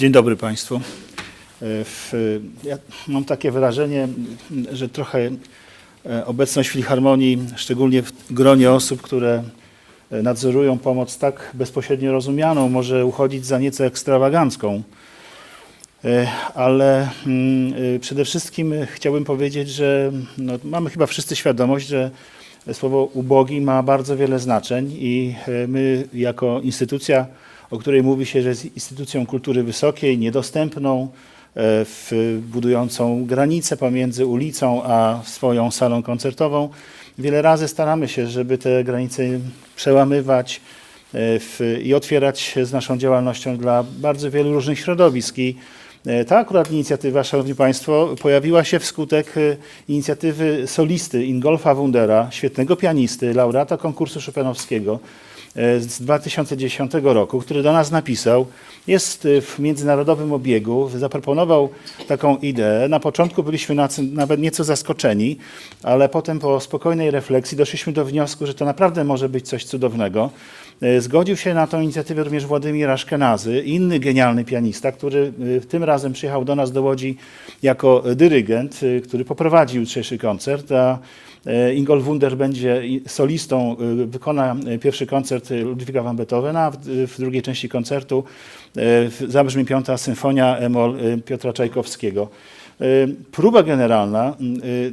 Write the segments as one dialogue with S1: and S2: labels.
S1: Dzień dobry Państwu. E, ja mam takie wrażenie, że trochę e, obecność Filharmonii, szczególnie w gronie osób, które e, nadzorują pomoc tak bezpośrednio rozumianą, może uchodzić za nieco ekstrawagancką. Ale mm, przede wszystkim chciałbym powiedzieć, że no, mamy chyba wszyscy świadomość, że słowo ubogi ma bardzo wiele znaczeń i e, my jako instytucja, o której mówi się, że jest instytucją kultury wysokiej, niedostępną, e, budującą granicę pomiędzy ulicą a swoją salą koncertową, wiele razy staramy się, żeby te granice przełamywać e, w, i otwierać się z naszą działalnością dla bardzo wielu różnych środowisk. I ta akurat inicjatywa, Szanowni Państwo, pojawiła się wskutek e, inicjatywy solisty Ingolfa Wundera, świetnego pianisty, laureata konkursu Chopinowskiego e, z 2010 roku, który do nas napisał. Jest e, w międzynarodowym obiegu, zaproponował taką ideę. Na początku byliśmy na- nawet nieco zaskoczeni, ale potem po spokojnej refleksji doszliśmy do wniosku, że to naprawdę może być coś cudownego. E, Zgodził się na tę inicjatywę również Władimir Aszkenazy, inny genialny pianista, który e, tym razem przyjechał do nas do Łodzi jako dyrygent, e, który poprowadzi jutrzejszy koncert, a e, Ingolf Wunder będzie solistą, e, wykona e, pierwszy koncert Ludwiga van Beethovena, w, drugiej części koncertu zabrzmi piąta symfonia Emol Piotra Czajkowskiego. Próba generalna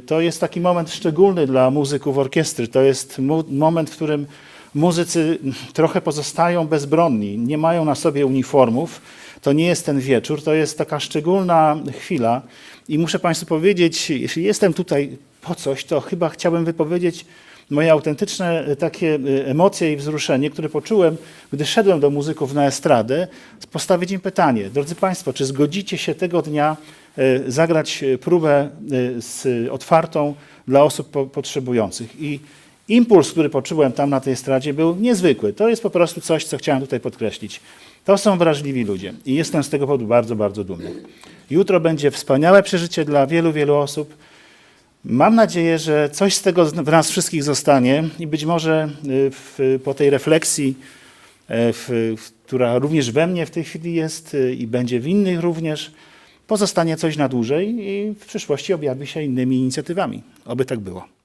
S1: to jest taki moment szczególny dla muzyków orkiestry. To jest moment, w którym muzycy trochę pozostają bezbronni, nie mają na sobie uniformów. To nie jest ten wieczór, to jest taka szczególna chwila. I muszę Państwu powiedzieć, jeśli jestem tutaj po coś, to chyba chciałbym wypowiedzieć moje autentyczne e, takie e, emocje i wzruszenie, które poczułem, gdy szedłem do muzyków na estradę, postawić im pytanie. Drodzy Państwo, czy zgodzicie się tego dnia e, zagrać próbę z, otwartą dla osób po, potrzebujących? I impuls, który poczułem tam na tej estradzie był niezwykły. To jest po prostu coś, co chciałem tutaj podkreślić. To są wrażliwi ludzie i jestem z tego powodu bardzo, bardzo dumny. Jutro będzie wspaniałe przeżycie dla wielu, wielu osób. Mam nadzieję, że coś z tego w nas wszystkich zostanie i być może y, w, po tej refleksji, w, w, która również we mnie w tej chwili jest y, i będzie w innych również, pozostanie coś na dłużej i w przyszłości objawi się innymi inicjatywami. Oby tak było.